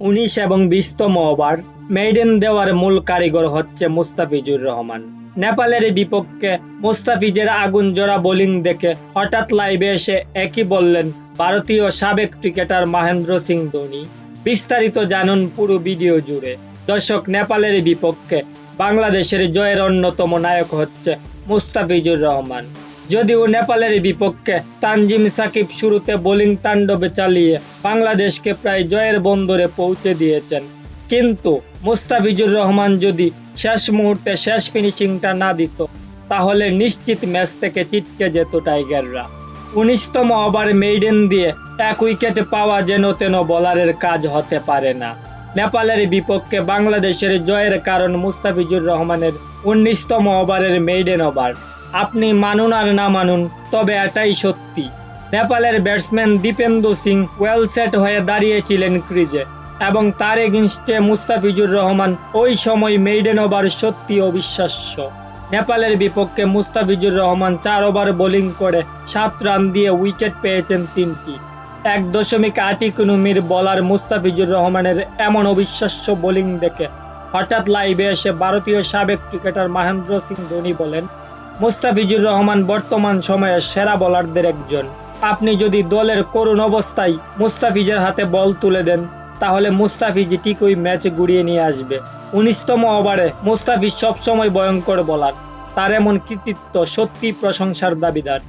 উনিশ এবং বিশতম ওভার মেইডেন দেওয়ার মূল কারিগর হচ্ছে মুস্তাফিজুর রহমান। নেপালের বিপক্ষে মুস্তাফিজের আগুন জোড়া বোলিং দেখে হঠাৎ লাইভে এসে একই বললেন, ভারতীয় সাবেক ক্রিকেটার মহেন্দ্র সিং ধোনি। বিস্তারিত জানুন পুরো ভিডিও জুড়ে। দর্শক, নেপালের বিপক্ষে বাংলাদেশের জয়ের অন্যতম নায়ক হচ্ছে মুস্তাফিজুর রহমান। যদিও নেপালের বিপক্ষে তানজিম সাকিব শুরুতে বোলিং তাণ্ডবে চালিয়ে বাংলাদেশকে প্রায় জয়ের বন্দরে পৌঁছে দিয়েছেন। কিন্তু মুস্তাফিজুর রহমান যদি শেষ মুহূর্তে শেষ ফিনিশিংটা না দিত, তাহলে নিশ্চিত ম্যাচ থেকে চিটকে যেত টাইগাররা। উনিশতম ওভার মেইডেন দিয়ে এক উইকেট পাওয়া যেন তেন বোলারের কাজ হতে পারে না। নেপালের বিপক্ষে বাংলাদেশের জয়ের কারণ মুস্তাফিজুর রহমানের উনিশতম ওভারের মেইডেন ওভার। আপনি মানুন আর না মানুন, তবে এটাই সত্যি। নেপালের batsman Dipendu Singh well set হয়ে দাঁড়িয়েছিলেন ক্রিজে, এবং তার এগেনস্টে মুস্তাফিজুর রহমান ওই সময় মেইডেন ওভার সত্যি অবিশ্বাস্য। নেপালের বিপক্ষে মুস্তাফিজুর রহমান চার ওভার বোলিং করে সাত রান দিয়ে উইকেট পেয়েছেন তিনটি। এক দশমিক আট ইকোনমির বলার মুস্তাফিজুর রহমানের এমন অবিশ্বাস্য বোলিং দেখে হঠাৎ লাইভে এসে ভারতীয় সাবেক ক্রিকেটার মহেন্দ্র সিং ধোনি বলেন মুস্তাফিজুর রহমান বর্তমান সময়ে সেরা বোলারদের একজন। আপনি যদি দলের করুণ অবস্থায় মুস্তাফিজের হাতে বল তুলে দেন, তাহলে মুস্তাফিজ ঠিকই ম্যাচ গুড়িয়ে নিয়ে আসবে। উনিশতম ওভারে মুস্তাফিজ সবসময় ভয়ঙ্কর বলার তার এমন কৃতিত্ব সত্যি প্রশংসার দাবিদার।